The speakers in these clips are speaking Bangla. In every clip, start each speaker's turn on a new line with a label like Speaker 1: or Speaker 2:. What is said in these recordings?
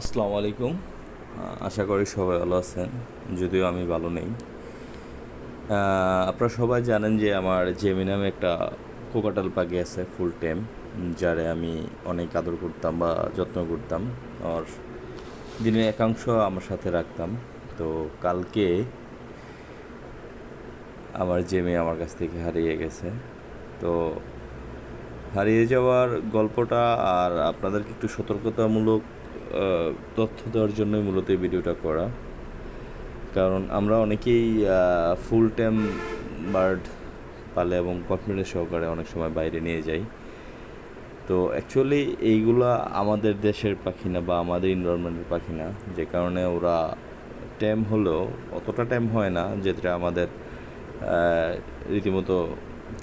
Speaker 1: আসসালামু আলাইকুম। আশা করি সবাই ভালো আছেন, যদিও আমি ভালো নেই। আপনারা সবাই জানেন যে আমার জেমি নামে একটা কোকাটাল পাখি আছে ফুল টাইম যারে আমি অনেক আদর করতাম বা যত্ন করতাম, আর দিনের একাংশ আমার সাথে রাখতাম। তো কালকে আমার জেমি আমার কাছ থেকে হারিয়ে গেছে। তো হারিয়ে যাওয়ার গল্পটা আর আপনাদেরকে একটু সতর্কতামূলক তথ্য দেওয়ার জন্যই মূলত এই ভিডিওটা করা। কারণ আমরা অনেকেই ফুল টাইম বার্ড পালে এবং কনফিডেন্স সহকারে অনেক সময় বাইরে নিয়ে যাই। তো অ্যাকচুয়ালি এইগুলা আমাদের দেশের পাখি না বা আমাদের এনভায়রনমেন্টের পাখি না যে কারণে ওরা টাইম হলেও, অতটা টাইম হয় না, যেটা আমাদের রীতিমতো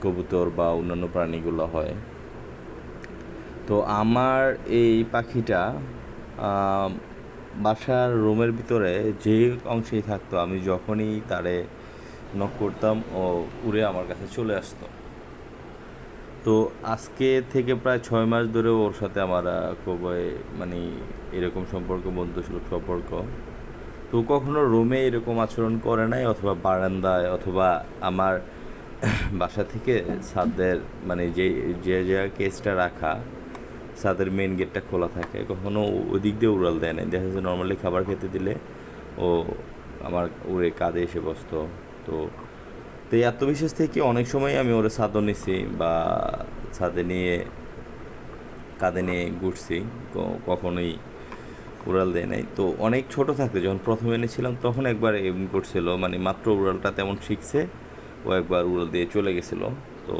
Speaker 1: কবুতর বা অন্যান্য প্রাণীগুলো হয়। তো আমার এই পাখিটা বাসার রুমের ভিতরে যে অংশেই থাকতো, আমি যখনই তারে নক করতাম ও উড়ে আমার কাছে চলে আসতো। তো আজকে থেকে প্রায় ছয় মাস ধরে ওর সাথে আমার খুবই মানে এরকম সম্পর্ক, বন্ধুসুলভ সম্পর্ক। তো কখনো রুমে এরকম আচরণ করে নাই অথবা বারান্দায় অথবা আমার বাসা থেকে ছাদের মানে যে যে জায়গায় কেসটা রাখা ছাদের মেন গেটটা খোলা থাকে কখনও ওই দিক দিয়ে উড়াল দেয় না দেখা যাচ্ছে নর্মালি খাবার খেতে দিলে ও আমার উড়ে কাঁধে এসে বসতো। তো তো এই আত্মবিশ্বাস থেকে অনেক সময় আমি ওরে ছাদও নিছি বা ছাদে নিয়ে, কাঁধে নিয়ে ঘুরছি কখনোই উড়াল দেয় নাই। তো অনেক ছোট থাকতে যখন প্রথম এনেছিলাম তখন একবার এমন করছিল মানে মাত্র উড়ালটা তেমন শিখছে, ও একবার উড়াল দিয়ে চলে গেছিল। তো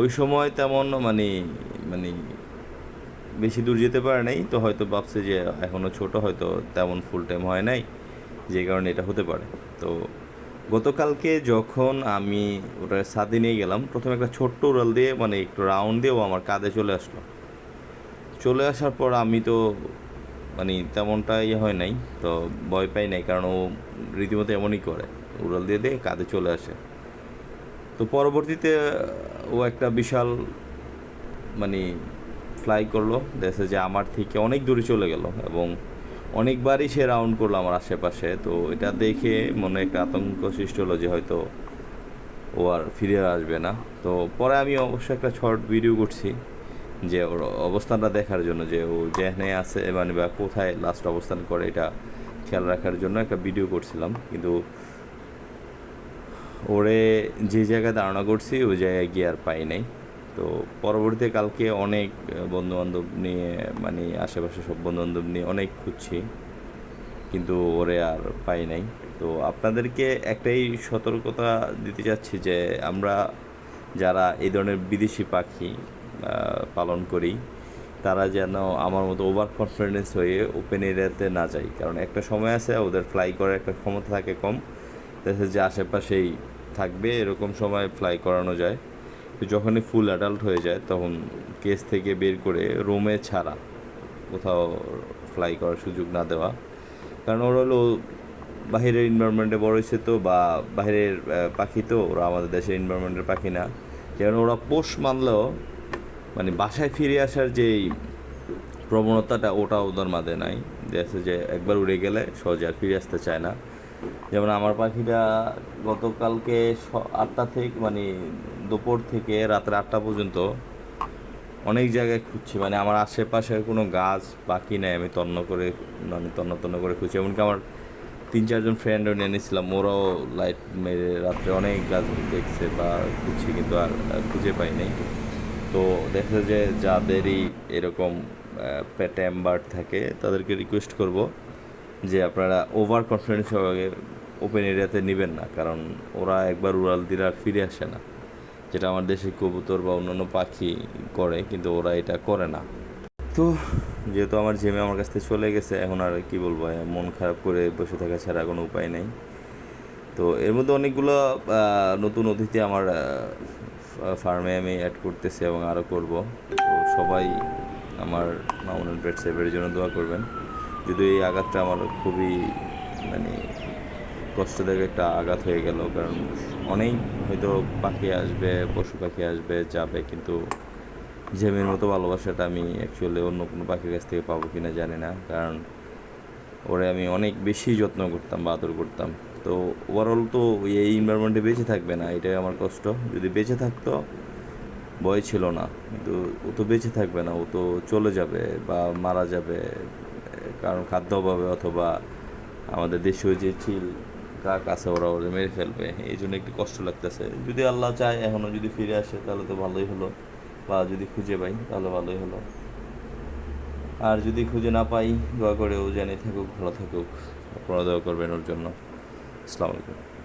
Speaker 1: ওই সময় তেমন মানে মানে বেশি দূর যেতে পারে নাই, তো হয়তো ভাবছে যে এখনও ছোট, হয়তো তেমন ফুল টাইম হয় নাই, যে কারণে এটা হতে পারে। তো গতকালকে যখন আমি ওটা ছাদে নিয়ে গেলাম, প্রথমে একটা ছোট্ট উড়াল দিয়ে মানে একটু রাউন্ড দিয়েও আমার কাঁধে চলে আসলো। চলে আসার পর আমি তো মানে তেমনটা ইয়ে হয় নাই, তো ভয় পাই নাই, কারণ ও রীতিমতো এমনই করে, উড়াল দিয়ে দিয়ে কাঁধে চলে আসে। তো পরবর্তীতে ও একটা বিশাল মানে ফ্লাই করল, দেখছে যে আমার থেকে অনেক দূরে চলে গেল এবং অনেকবারই সে রাউন্ড করল আমার আশেপাশে। তো এটা দেখে মনে একটা আতঙ্ক সৃষ্টি হলো যে হয়তো ও আর ফিরে আসবে না। তো পরে আমি অবশ্যই একটা শর্ট ভিডিও করছি যে ওর অবস্থানটা দেখার জন্য, যে ও যেখানে আছে মানে বা কোথায় লাস্ট অবস্থান করে, এটা খেয়াল রাখার জন্য একটা ভিডিও করছিলাম। কিন্তু ওরে যে জায়গায় ধারণা করছি, ওই জায়গায় গিয়ে আর পাই নাই। তো পরবর্তীতে কালকে অনেক বন্ধু বান্ধব নিয়ে মানে আশেপাশে সব বন্ধু বান্ধব নিয়ে অনেক খুঁজছি কিন্তু ওরে আর পাই নাই। তো আপনাদেরকে একটাই সতর্কতা দিতে চাচ্ছি যে, আমরা যারা এই ধরনের বিদেশি পাখি পালন করি, তারা যেন আমার মতো ওভার কনফিডেন্স হয়ে ওপেন এরিয়াতে না যায় কারণ একটা সময় আছে, ওদের ফ্লাই করার একটা ক্ষমতা থাকে কম। দেখা যে আশেপাশেই থাকবে, এরকম সময় ফ্লাই করানো যায়। যখনই ফুল অ্যাডাল্ট হয়ে যায় তখন কেস থেকে বের করে রুমে ছাড়া কোথাও ফ্লাই করার সুযোগ না দেওয়া। কারণ ওরা হলো বাইরের এনভায়রনমেন্টে বড় হয়েছে তো বা বাইরের আহ, পাখি তো ওরা আমাদের দেশের এনভায়রনমেন্টের পাখি না। যেমন ওরা পোষ মানলেও মানে বাসায় ফিরে আসার যেই প্রবণতাটা ওটা ওদের মাঝে নাই দেখছে যে একবার উড়ে গেলে সহজে আর ফিরে আসতে চায় না। যেমন আমার পাখিটা গতকালকে আটটা থেকে মানে দুপুর থেকে রাতের আটটা পর্যন্ত অনেক জায়গায় খুঁজছি। মানে আমার আশেপাশের কোনো গাছ বাকি নেই, আমি তন্ন করে মানে তন্ন তন্ন করে খুঁজছি। এমনকি আমার তিন চারজন ফ্রেন্ডও নিয়ে নিয়েছিলাম, ওরাও লাইট মেরে রাত্রে অনেক গাছ দেখছে বা খুঁজছি, কিন্তু আর খুঁজে পাই নাই। তো দেখা যে যাদেরই এরকম প্যাটাম বার্ড থাকে, তাদেরকে রিকোয়েস্ট করব। যে আপনারা ওভার কনফিডেন্স ওপেন এরিয়াতে নেবেন না। কারণ ওরা একবার উড়াল দিলে আর ফিরে আসে না। যেটা আমার দেশে কবুতর বা অন্যান্য পাখি করে, কিন্তু ওরা এটা করে না। তো যেহেতু আমার জেমে আমার কাছ থেকে চলে গেছে, এখন আর কি বলব মন খারাপ করে বসে থাকা ছাড়া কোনো উপায় নেই। তো এর মধ্যে অনেকগুলো নতুন অতিথি আমার ফার্মে আমি অ্যাড করতেছি এবং আরও করব। তো সবাই আমার মামুনের ব্রেড সেভের জন্য দোয়া করবেন। যদি এই আঘাতটা আমার খুবই মানে কষ্টদায়ক একটা আঘাত হয়ে গেল। কারণ অনেক হয়তো পাখি আসবে, পশু পাখি আসবে, যাবে, কিন্তু জ্যামের মতো ভালোবাসাটা আমি অ্যাকচুয়ালি অন্য কোনো পাখির কাছ থেকে পাবো কিনা জানি না। কারণ ওরে আমি অনেক বেশি যত্ন করতাম বা আদর করতাম। তো ওভারঅল তো এই এনভায়রনমেন্টে বেঁচে থাকবে না, এটাই আমার কষ্ট। যদি বেঁচে থাকতো, ভয় ছিল না। কিন্তু ও তো বেঁচে থাকবে না, ও তো চলে যাবে বা মারা যাবে। কারণ খাদ্য অভাবে অথবা আমাদের দেশীয় যে চিল, কাক আছে ওরা ওরা মেরে ফেলবে। এই জন্য একটু কষ্ট লাগতেছে। যদি আল্লাহ চায় এখনও যদি ফিরে আসে, তাহলে তো ভালোই হলো। বা যদি খুঁজে পাই, তাহলে ভালোই হলো। আর যদি খুঁজে না পাই, দোয়া করে ও জানি থাকুক, ভালো থাকুক। আপনারা দোয়া করবেন ওর জন্য। আসসালামু আলাইকুম।